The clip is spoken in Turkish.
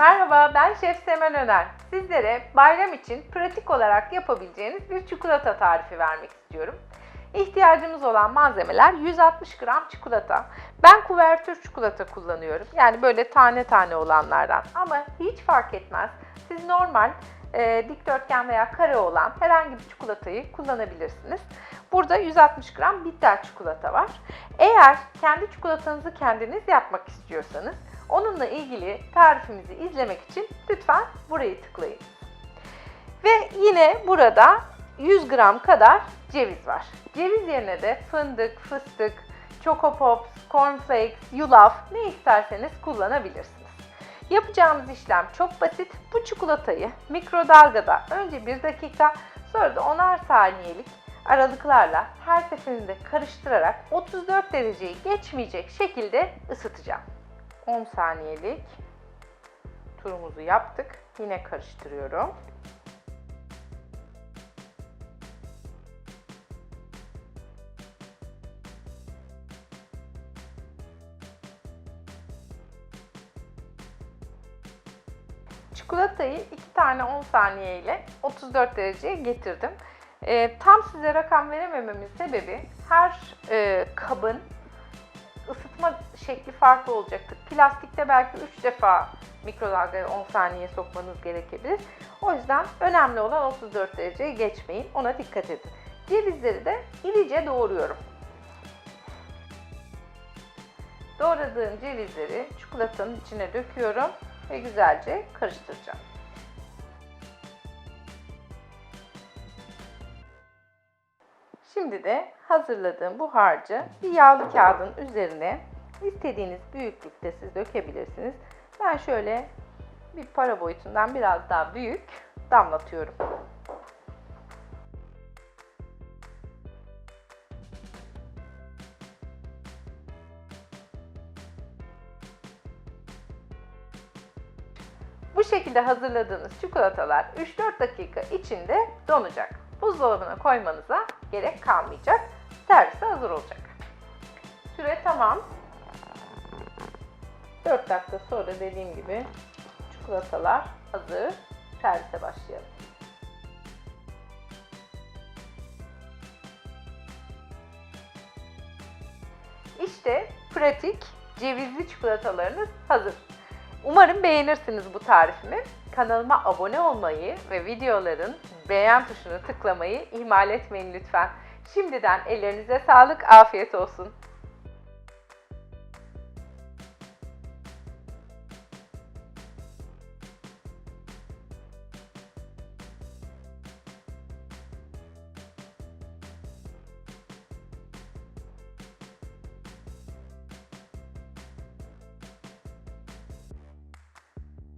Merhaba, ben Şef Semen Öner. Sizlere bayram için pratik olarak yapabileceğiniz bir çikolata tarifi vermek istiyorum. İhtiyacımız olan malzemeler 160 gram çikolata. Ben kuvertür çikolata kullanıyorum. Yani böyle tane tane olanlardan. Ama hiç fark etmez. Siz normal e, dikdörtgen veya kare olan herhangi bir çikolatayı kullanabilirsiniz. Burada 160 gram bitter çikolata var. Eğer kendi çikolatanızı kendiniz yapmak istiyorsanız onunla ilgili tarifimizi izlemek için lütfen burayı tıklayın. Ve yine burada 100 gram kadar ceviz var. Ceviz yerine de fındık, fıstık, Choco Pops, Cornflakes, yulaf ne isterseniz kullanabilirsiniz. Yapacağımız işlem çok basit. Bu çikolatayı mikrodalgada önce 1 dakika sonra da 10'ar saniyelik aralıklarla her seferinde karıştırarak 34 dereceyi geçmeyecek şekilde ısıtacağım. 10 saniyelik turumuzu yaptık. Yine karıştırıyorum. Çikolatayı 2 tane 10 saniye ile 34 dereceye getirdim. Ee, tam size rakam veremememin sebebi her e, kabın şekli farklı olacaktır. Plastikte belki 3 defa mikrodalgaya 10 saniye sokmanız gerekebilir. O yüzden önemli olan 34 dereceye geçmeyin. Ona dikkat edin. Cevizleri de irice doğruyorum. Doğradığım cevizleri çikolatanın içine döküyorum ve güzelce karıştıracağım. Şimdi de hazırladığım bu harcı bir yağlı kağıdın üzerine istediğiniz büyüklükte siz dökebilirsiniz. Ben şöyle bir para boyutundan biraz daha büyük damlatıyorum. Bu şekilde hazırladığınız çikolatalar 3-4 dakika içinde donacak. Buzdolabına koymanıza gerek kalmayacak. Servise hazır olacak. Süre tamam. 4 dakika sonra dediğim gibi çikolatalar hazır. Servise başlayalım. İşte pratik cevizli çikolatalarınız hazır. Umarım beğenirsiniz bu tarifimi. Kanalıma abone olmayı ve videoların beğen tuşunu tıklamayı ihmal etmeyin lütfen. Şimdiden ellerinize sağlık, afiyet olsun.